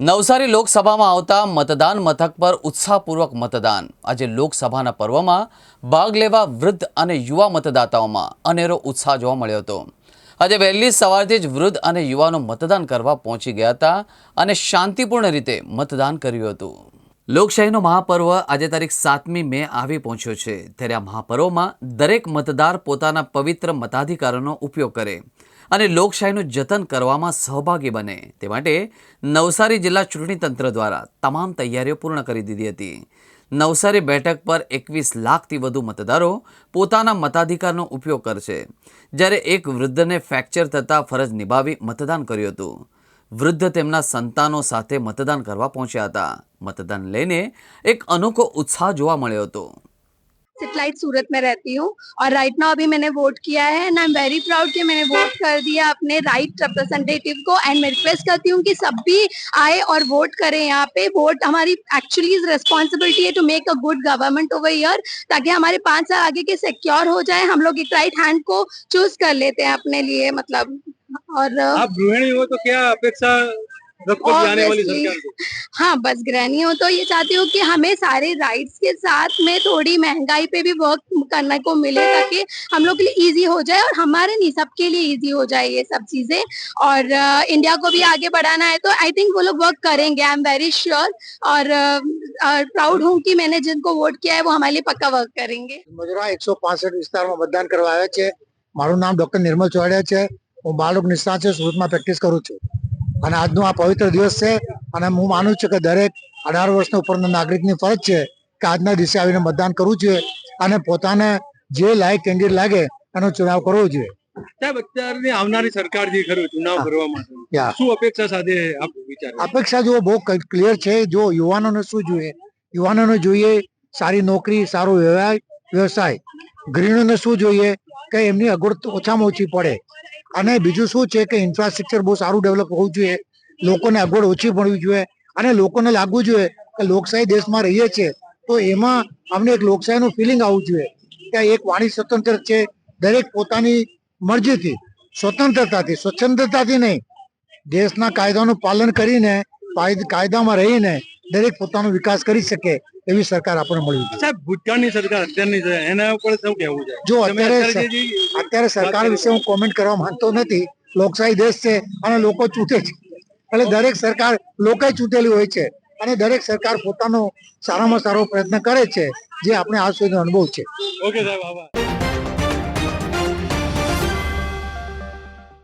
નવસારી લોકસભામાં આવતા મતદાન મથક પર ઉત્સાહપૂર્વક મતદાન. આજે લોકસભાના પર્વમાં ભાગ લેવા વૃદ્ધ અને યુવા મતદાતાઓમાં અનેરો ઉત્સાહ જોવા મળ્યો હતો. આજે વહેલી સવારથી જ વૃદ્ધ અને યુવાનો મતદાન કરવા પહોંચી ગયા હતા અને શાંતિપૂર્ણ રીતે મતદાન કર્યું હતું. લોકશાહીનો મહાપર્વ આજે તારીખ સાતમી મે આવી પહોંચ્યો છે. ત્યારે આ મહાપર્વમાં દરેક મતદાર પોતાના પવિત્ર મતાધિકારોનો ઉપયોગ કરે અને લોકશાહીનું જતન કરવામાં સહભાગી બને. તે માટે નવસારી જિલ્લા ચૂંટણી તંત્ર દ્વારા તમામ તૈયારીઓ પૂર્ણ કરી દીધી હતી. નવસારી બેઠક પર એકવીસ લાખથી વધુ મતદારો પોતાના મતાધિકારનો ઉપયોગ કરશે. જ્યારે એક વૃદ્ધને ફ્રેક્ચર થતાં ફરજ નિભાવી મતદાન કર્યું હતું. વૃદ્ધ તેમના સંતાનો સાથે મતદાન કરવા પહોંચ્યા હતા મતદાન લઈને એક અનોખો ઉત્સાહ જોવા મળ્યો હતો सेटेलाइट सूरत में रहती हूँ और राइट नाउ अभी मैंने वोट किया है and I am very proud कि मैंने वोट कर दिया अपने राइट रिप्रेजेंटेटिव को एंड मैं रिक्वेस्ट करती हूँ कि सब भी आए और वोट करें यहाँ पे वोट हमारी एक्चुअली रिस्पॉन्सिबिलिटी है to make a good government over year ताकि हमारे पांच साल आगे के सिक्योर हो जाए हम लोग एक राइट हैंड को चूज कर लेते हैं अपने लिए मतलब और आप गृहिणी हो तो क्या अपेक्षा रखो कि आने वाली Obviously. सरकार से हाँ बस गृहिणी हूँ तो ये चाहती हूँ कि हमें सारे राइट्स के साथ में थोड़ी महंगाई पे भी वर्क करने को मिले ताकि हम लोग के लिए इजी हो जाए और हमारे नहीं सबके लिए इजी हो जाए ये सब चीजें और अ, इंडिया को भी आगे बढ़ाना है तो आई थिंक वो लोग वर्क करेंगे आई एम वेरी श्योर और प्राउड हूँ कि मैंने जिनको वोट किया है वो हमारे लिए पक्का वर्क करेंगे મજૂરા એકસો પાસઠ વિસ્તારમાં મતદાન કરવા આવ્યા છે મારું નામ ડોક્ટર નિર્મલ ચોડિયા છે હું બાળક નિષ્ણાત છું સુરતમાં પ્રેક્ટિસ કરું છું. અને આજનો આ પવિત્ર દિવસ છે અને હું માનું છું કે દરેક અઢાર વર્ષના ઉપરના નાગરિકની ફરજ છે કે આજના દિવસે આવીને મતદાન કરવું જોઈએ અને પોતાને જે લાયક કેન્ડિડેટ લાગે એનો ચુનાવ કરવો જોઈએ. સાહેબ અત્યારની આવનારી સરકાર જે ખરું ચુનાવ કરવા માટે શું અપેક્ષા સાથે આપ વિચાર? અપેક્ષા જુઓ બહુ ક્લિયર છે. જો યુવાનોને શું જોઈએ? યુવાનોને જોઈએ સારી નોકરી સારો વ્યવસાય વ્યવસાય. ગૃહિણીઓને શું જોઈએ? કે એમની અગવડ ઓછામાં ઓછી પડે. અને બીજું શું છે કે ઇન્ફ્રાસ્ટ્રક્ચર બહુ સારું ડેવલપ હોવું જોઈએ. લોકોને અગવડ ઓછી પડવી જોઈએ અને લોકોને લાગવું જોઈએ કે લોકશાહી દેશમાં રહીએ છીએ તો એમાં અમને એક લોકશાહીનું ફિલિંગ આવવું જોઈએ કે એક વાણી સ્વતંત્ર છે. દરેક પોતાની મરજીથી, સ્વતંત્રતાથી, સ્વચ્છંદતાથી નહીં. દેશના કાયદાનું પાલન કરીને કાયદ- કાયદામાં રહીને દરેક પોતાનો વિકાસ કરી શકે. એવી સરકાર આપણને મળવી જોઈએ સાહેબ ભૂતકાળની સરકાર અત્યારની છે એના ઉપર શું કહેવું છે? જો અત્યારે અત્યારે સરકાર વિશે હું કોમેન્ટ કરવા માંગતો નથી. લોકશાહી દેશ છે અને લોકો ચૂંટે છે. એટલે દરેક સરકાર લોકોએ ચૂંટેલી હોય છે અને દરેક સરકાર પોતાનો સારામાં સારો પ્રયત્ન કરે છે જે આપણે આજ સુધીનો અનુભવ છે. ઓકે સાહેબ આભાર.